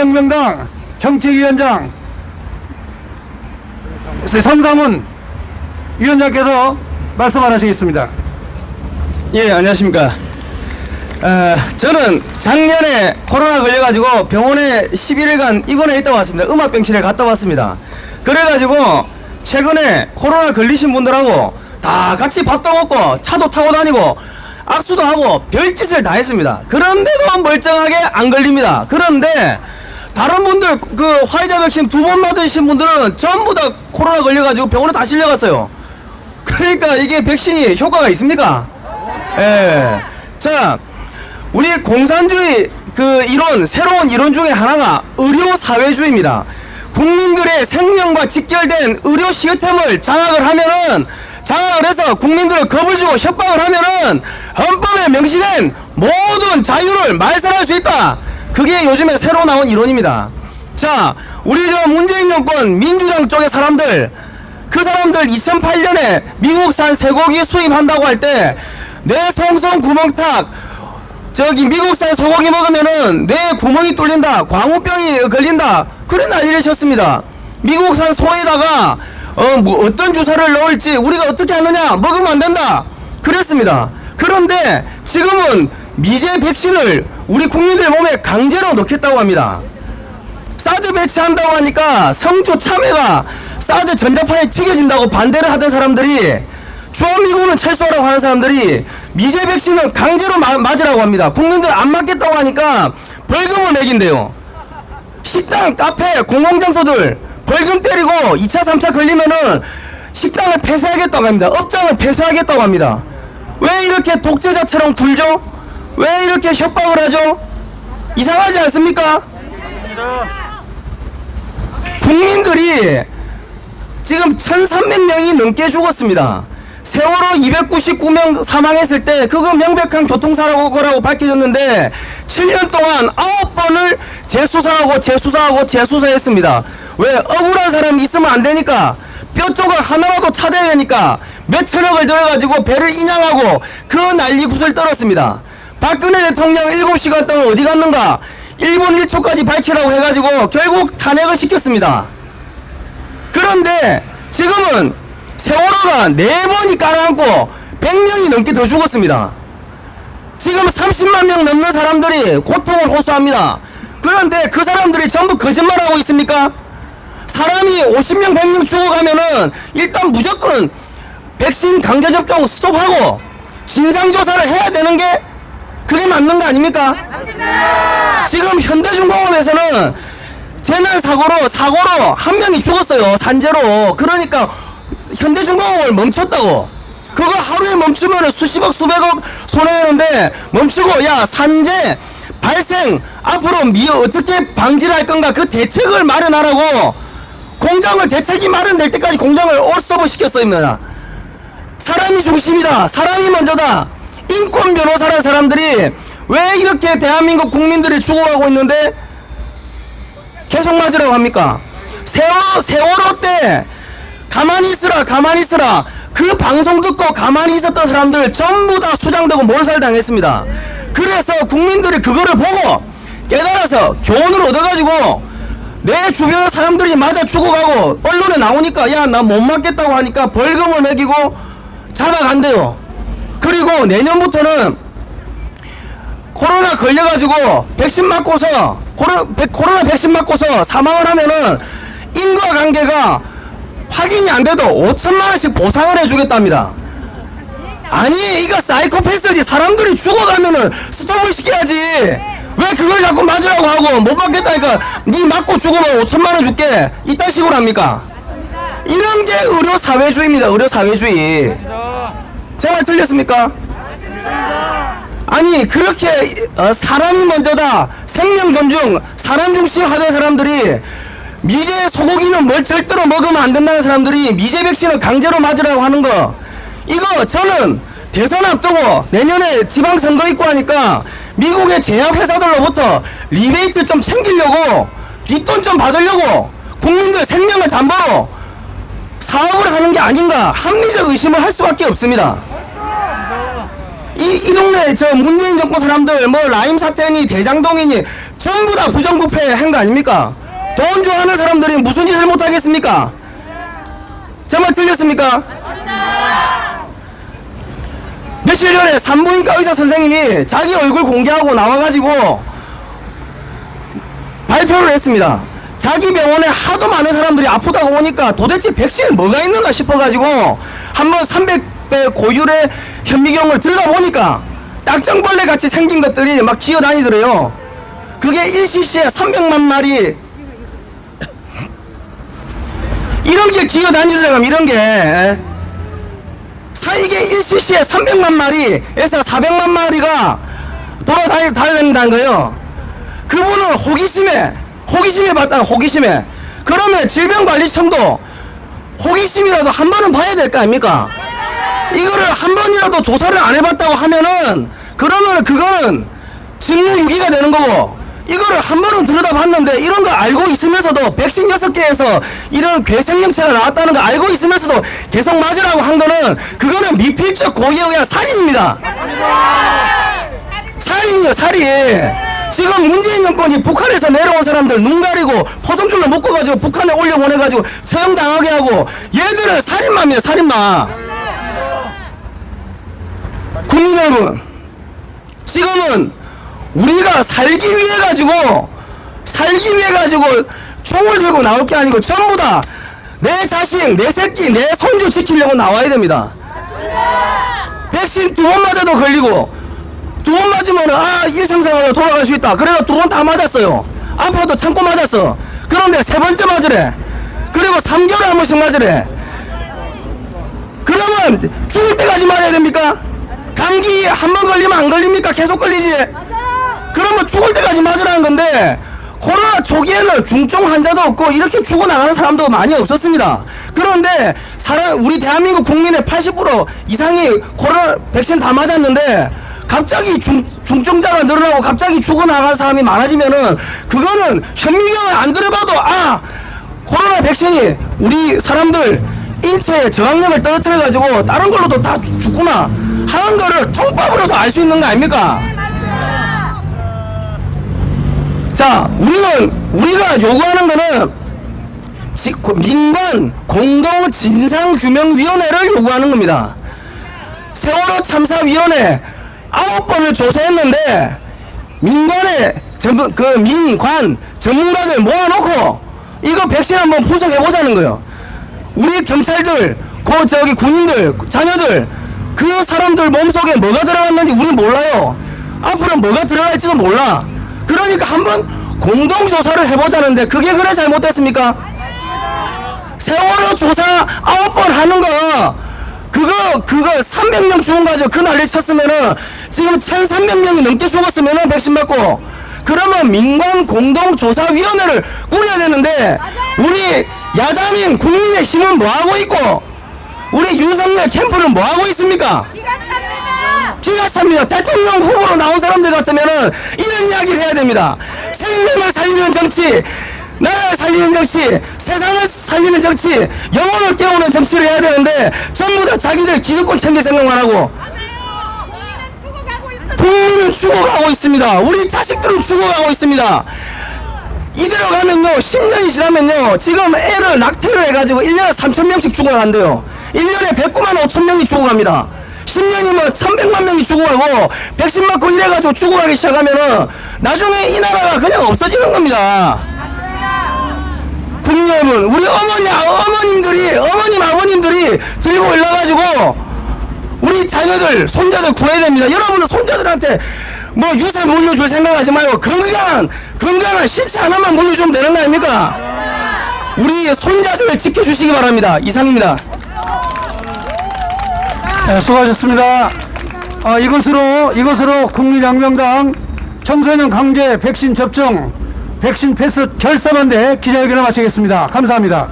바른혁명당 정책위원장 성삼훈 위원장께서 말씀 안 하시겠습니다. 예, 안녕하십니까. 어, 저는 작년에 코로나 걸려가지고 병원에 11일간 입원해 있다 왔습니다. 음압병실에 갔다 왔습니다. 그래가지고 최근에 코로나 걸리신 분들하고 다 같이 밥도 먹고 차도 타고 다니고 악수도 하고 별짓을 다 했습니다. 그런데도 멀쩡하게 안 걸립니다. 그런데 다른 분들 그 화이자 백신 두 번 맞으신 분들은 전부 다 코로나 걸려가지고 병원에 다 실려갔어요. 그러니까 이게 백신이 효과가 있습니까? 예. 자, 우리 공산주의 그 이론, 새로운 이론 중에 하나가 의료 사회주의입니다. 국민들의 생명과 직결된 의료 시스템을 장악을 하면은 장악을 해서 국민들을 겁을 주고 협박을 하면은 헌법에 명시된 모든 자유를 말살할 수 있다. 그게 요즘에 새로 나온 이론입니다. 자, 우리 저 문재인 정권 민주당 쪽의 사람들 그 사람들 2008년에 미국산 쇠고기 수입한다고 할 때내 송송 구멍탁 저기 미국산 소고기 먹으면은 내 구멍이 뚫린다 광우병이 걸린다 그래 난리를 쳤습니다. 미국산 소에다가 어, 뭐 어떤 주사를 넣을지 우리가 어떻게 하느냐 먹으면 안 된다. 그랬습니다. 그런데 지금은 미제 백신을 우리 국민들 몸에 강제로 넣겠다고 합니다 사드 배치한다고 하니까 성주 참외가 사드 전자파에 튀겨진다고 반대를 하던 사람들이 주한미군은 철수하라고 하는 사람들이 미제 백신은 강제로 마- 맞으라고 합니다. 국민들 안 맞겠다고 하니까 벌금을 매긴대요. 식당, 카페, 공공장소들 벌금 때리고 2차, 3차 걸리면은 식당을 폐쇄하겠다고 합니다. 업장을 폐쇄하겠다고 합니다. 왜 이렇게 독재자처럼 굴죠? 왜 이렇게 협박을 하죠? 이상하지 않습니까? 국민들이 지금 1,300명이 넘게 죽었습니다. 세월호 299명 사망했을 때 그거 명백한 교통사고라고 밝혀졌는데 7년 동안 9번을 재수사하고 재수사하고 재수사했습니다. 왜 억울한 사람이 있으면 안 되니까 뼈 쪽을 하나라도 찾아야 되니까 몇천억을 들어가지고 배를 인양하고 그 난리 굿을 떨었습니다. 박근혜 대통령 7시간 동안 어디 갔는가 1분 1초까지 밝히라고 해가지고 결국 탄핵을 시켰습니다. 그런데 지금은 세월호가 네 번이 깔아앉고 100명이 넘게 더 죽었습니다. 지금 30만 명 넘는 사람들이 고통을 호소합니다. 그런데 그 사람들이 전부 거짓말하고 있습니까? 사람이 50명, 100명 죽어가면은 일단 무조건 백신 강제 접종 스톱하고 진상조사를 해야 되는 게 그게 맞는 거 아닙니까? 지금 현대중공업에서는 재난 사고로 사고로 한 명이 죽었어요 산재로 그러니까 현대중공업을 멈췄다고 그거 하루에 멈추면 수십억 수백억 손해내는데 멈추고 야 산재 발생 앞으로 미 어떻게 방지를 할 건가 그 대책을 마련하라고 공장을 대책이 마련될 때까지 공장을 올스톱을 시켰어요 사람이 중심이다. 사람이 먼저다. 인권 변호사라는 사람들이 왜 이렇게 대한민국 국민들이 죽어가고 있는데 계속 맞으라고 합니까? 세월호, 세월호 때 가만히 있으라, 가만히 있으라. 그 방송 듣고 가만히 있었던 사람들 전부 다 수장되고 몰살당했습니다. 그래서 국민들이 그거를 보고 깨달아서 교훈을 얻어가지고 내 주변 사람들이 맞아 죽어가고 언론에 나오니까 야 나 못 맞겠다고 하니까 벌금을 매기고 잡아간대요. 그리고 내년부터는 코로나 걸려가지고 백신 맞고서 코로, 백- 코로나 백신 맞고서 사망을 하면은 인과관계가 확인이 안 돼도 5천만 원씩 보상을 해주겠답니다. 아니 이거 사이코패스지. 사람들이 죽어가면은 스톱을 시켜야지. 왜 그걸 자꾸 맞으라고 하고 못 맞겠다니까. 니 맞고 죽으면 5천만 원 줄게. 이딴 식으로 합니까? 이런 게 의료 사회주의입니다. 의료 사회주의 제말 틀렸습니까? 아니 그렇게 어, 사람이 먼저다 생명 존중 사람 중심 하던 사람들이 미제 소고기는 뭘 절대로 먹으면 안 된다는 사람들이 미제 백신을 강제로 맞으라고 하는 거 이거 저는 대선 앞두고 내년에 지방선거 있고 하니까 미국의 제약회사들로부터 리베이트 좀 챙기려고 뒷돈 좀 받으려고 국민들 생명을 담보로 사업을 하는 게 아닌가 합리적 의심을 할 수밖에 없습니다. 이, 이 동네 저 문재인 정권 사람들 뭐 라임 사태니 대장동이니 전부 다 부정부패 한 거 아닙니까? 돈 좋아하는 사람들이 무슨 짓을 못하겠습니까? 제말 틀렸습니까? 며칠 전에 산부인과 의사 선생님이 자기 얼굴 공개하고 나와가지고 발표를 했습니다. 자기 병원에 하도 많은 사람들이 아프다고 오니까 도대체 백신은 뭐가 있는가 싶어가지고 한번 300 배 고율의 현미경을 들여다보니까 딱정벌레 같이 생긴 것들이 막 기어다니더래요. 그게 1cc에 300만 마리 이런 게 기어다니더라면 이런 게 사 이게 1cc에 300만 마리에서 400만 마리가 돌아다니 다닌다는 거예요. 그분은 호기심에 호기심에 봤다 호기심에 그러면 질병관리청도 호기심이라도 한 번은 봐야 될 거 아닙니까? 이거를 한 번이라도 조사를 안 해봤다고 하면은 그러면 그거는 직무유기가 되는 거고 이거를 한 번은 들여다봤는데 이런 거 알고 있으면서도 백신 6개에서 이런 괴생명체가 나왔다는 거 알고 있으면서도 계속 맞으라고 한 거는 그거는 미필적 고의에 의한 살인입니다. 살인이요 살인 지금 문재인 정권이 북한에서 내려온 사람들 눈 가리고 포성줄로 묶어가지고 북한에 올려보내가지고 처형당하게 하고 얘들은 살인마입니다 살인마 국민 여러분 지금은 우리가 살기 위해 가지고 살기 위해 가지고 총을 들고 나올 게 아니고 전부 다 내 자식, 내 새끼, 내 손주 지키려고 나와야 됩니다. 백신 두 번 맞아도 걸리고 두 번 맞으면 아 일상생활로 돌아갈 수 있다. 그래서 두 번 다 맞았어요. 아파도 참고 맞았어. 그런데 세 번째 맞으래. 그리고 3개월에 한 번씩 맞으래. 그러면 죽을 때까지 맞아야 됩니까? 감기 한 번 걸리면 안 걸립니까? 계속 걸리지? 그러면 죽을 때까지 맞으라는 건데 코로나 초기에는 중증 환자도 없고 이렇게 죽어나가는 사람도 많이 없었습니다. 그런데 사람 우리 대한민국 국민의 80% 이상이 코로나 백신 다 맞았는데 갑자기 중, 중증자가 늘어나고 갑자기 죽어나가는 사람이 많아지면은 그거는 현미경을 안 들어봐도 아 코로나 백신이 우리 사람들 인체의 저항력을 떨어뜨려 가지고 다른 걸로도 다 죽구나 하는 거를 통밥으로도 알 수 있는 거 아닙니까? 자, 우리는 우리가 요구하는 거는 지- 고- 민관 공동 진상 규명 위원회를 요구하는 겁니다. 세월호 참사 위원회 아홉 번을 조사했는데 민간의 전부 그 민관 전문가들 모아놓고 이거 백신 한번 분석해 보자는 거예요. 우리 경찰들, 그 저기 군인들, 자녀들 그 사람들 몸속에 뭐가 들어갔는지 우리는 몰라요. 앞으로 뭐가 들어갈지도 몰라. 그러니까 한번 공동 조사를 해보자는데 그게 그래 잘못됐습니까? 세월호 조사 아홉 번 하는 거 그거 그거 300명 죽은 거죠 그 난리 쳤으면은 지금 1300명이 넘게 죽었으면은 백신 맞고 그러면 민간 공동조사위원회를 꾸려야 되는데 우리 야당인 국민의 힘은 뭐 하고 있고 우리 윤석열 캠프는 뭐 하고 있습니까? 기가 찹니다. 기가 찹니다. 대통령 후보로 나온 사람들 같으면은 이런 이야기를 해야 됩니다. 생명을 살리는 정치, 나라를 살리는 정치, 세상을 살리는 정치, 영혼을 깨우는 정치를 해야 되는데 전부 다 자기들 기득권 챙길 생각만 하고. 국민은 죽어가고 있습니다. 우리 자식들은 죽어가고 있습니다. 이대로 가면요, 10년이 지나면요, 지금 애를 낙태를 해가지고 1년에 3,000명씩 죽어간대요. 1년에 109만 5천 명이 죽어갑니다. 10년이면 1,100만 명이 죽어가고, 백신 맞고 이래가지고 죽어가기 시작하면은, 나중에 이 나라가 그냥 없어지는 겁니다. 국민 여러분, 우리 어머니, 어머님들이, 어머님, 아버님들이 들고 올라가지고, 우리 자녀들, 손자들 구해야 됩니다. 여러분은 손자들한테 뭐 유산 물려줄 생각하지 말고 건강한, 건강한 신체 하나만 물려주면 되는 거 아닙니까? 우리 손자들을 지켜주시기 바랍니다. 이상입니다. 네, 수고하셨습니다. 아, 이것으로 이것으로 국민양명당 청소년 강제 백신 접종 백신 패스 결산한데 기자회견을 마치겠습니다. 감사합니다.